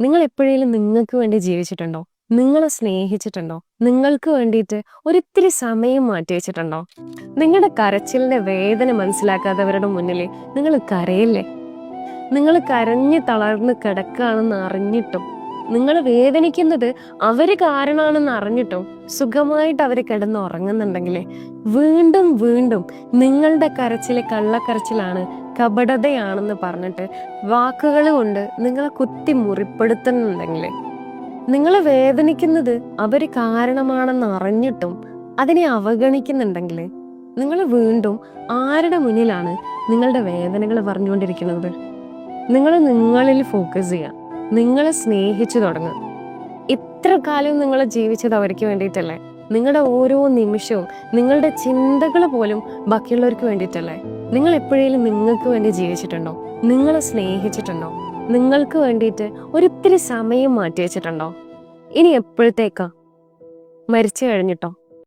നിങ്ങൾ എപ്പോഴേലും നിങ്ങൾക്ക് വേണ്ടി ജീവിച്ചിട്ടുണ്ടോ? നിങ്ങളെ സ്നേഹിച്ചിട്ടുണ്ടോ? നിങ്ങൾക്ക് വേണ്ടിയിട്ട് ഒരിത്തിരി സമയം മാറ്റി വെച്ചിട്ടുണ്ടോ? നിങ്ങളുടെ കരച്ചിലിന്റെ വേദന മനസ്സിലാക്കാത്തവരുടെ മുന്നിൽ നിങ്ങൾ കരയില്ലേ? നിങ്ങൾ കരഞ്ഞ് തളർന്ന് കിടക്കുകയാണെന്ന് അറിഞ്ഞിട്ടും നിങ്ങൾ വേദനിക്കുന്നത് അവർ കാരണമാണെന്ന് അറിഞ്ഞിട്ടും സുഖമായിട്ട് അവർ കിടന്ന് ഉറങ്ങുന്നുണ്ടെങ്കിൽ വീണ്ടും വീണ്ടും നിങ്ങളുടെ കരച്ചിലെ കള്ളക്കരച്ചിലാണ് കപടതയാണെന്ന് പറഞ്ഞിട്ട് വാക്കുകൾ കൊണ്ട് നിങ്ങളെ കുത്തി മുറിപ്പെടുത്തുന്നുണ്ടെങ്കിൽ നിങ്ങൾ വേദനിക്കുന്നത് അവർ കാരണമാണെന്ന് അറിഞ്ഞിട്ടും അതിനെ അവഗണിക്കുന്നുണ്ടെങ്കിൽ നിങ്ങൾ വീണ്ടും ആരുടെ മുന്നിലാണ് നിങ്ങളുടെ വേദനകൾ പറഞ്ഞുകൊണ്ടിരിക്കുന്നത്? നിങ്ങൾ നിങ്ങളിൽ ഫോക്കസ് ചെയ്യുക. നിങ്ങളെ സ്നേഹിച്ചു തുടങ്ങുക. ഇത്ര കാലം നിങ്ങൾ ജീവിച്ചത് അവർക്ക് വേണ്ടിയിട്ടല്ലേ? നിങ്ങളുടെ ഓരോ നിമിഷവും നിങ്ങളുടെ ചിന്തകൾ പോലും ബാക്കിയുള്ളവർക്ക് വേണ്ടിയിട്ടല്ലേ? നിങ്ങൾ എപ്പോഴേലും നിങ്ങൾക്ക് വേണ്ടി ജീവിച്ചിട്ടുണ്ടോ? നിങ്ങളെ സ്നേഹിച്ചിട്ടുണ്ടോ? നിങ്ങൾക്ക് വേണ്ടിയിട്ട് ഒരിത്തിരി സമയം മാറ്റി വെച്ചിട്ടുണ്ടോ? ഇനി എപ്പോഴത്തേക്കാ? മരിച്ചു കഴിഞ്ഞിട്ടോ?